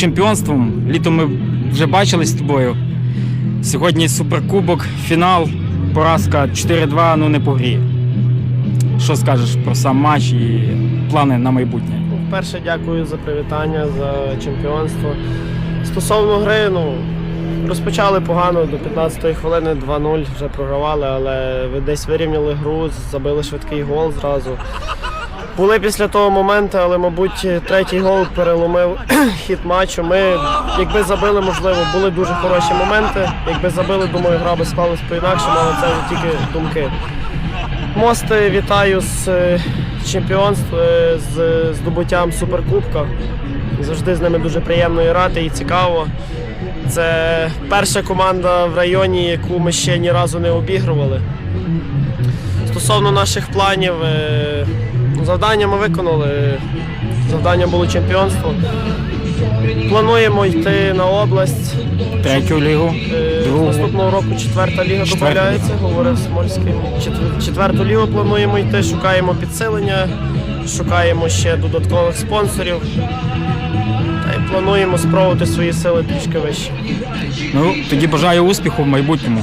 чемпіонством. Літом ми вже бачились з тобою. Сьогодні суперкубок, фінал, поразка 4-2, ну не по грі. Що скажеш про сам матч і плани на майбутнє? Перше, дякую за привітання, за чемпіонство. Стосовно гри, ну, розпочали погано до 15-ї хвилини 2-0 вже програвали, але ви десь вирівняли гру, забили швидкий гол зразу. Були після того моменти, але, мабуть, третій гол переломив хід матчу. Ми, якби забили, можливо, були дуже хороші моменти. Якби забили, думаю, гра би склалась по-інакшому, але це вже тільки думки. Мости вітаю з е, чемпіонством, е, з здобуттям суперкубка. Завжди з ними дуже приємно грати і цікаво. Це перша команда в районі, яку ми ще ні разу не обігрували. Стосовно наших планів, е, завдання ми виконали. Завдання було чемпіонство. Плануємо йти на область. Третю лігу, Е, другу. наступного року четверта ліга додається, говорив Смольський. Четверту лігу плануємо йти, шукаємо підсилення, шукаємо ще додаткових спонсорів. Та й плануємо спробувати свої сили трішки вище. Ну тоді бажаю успіху в майбутньому.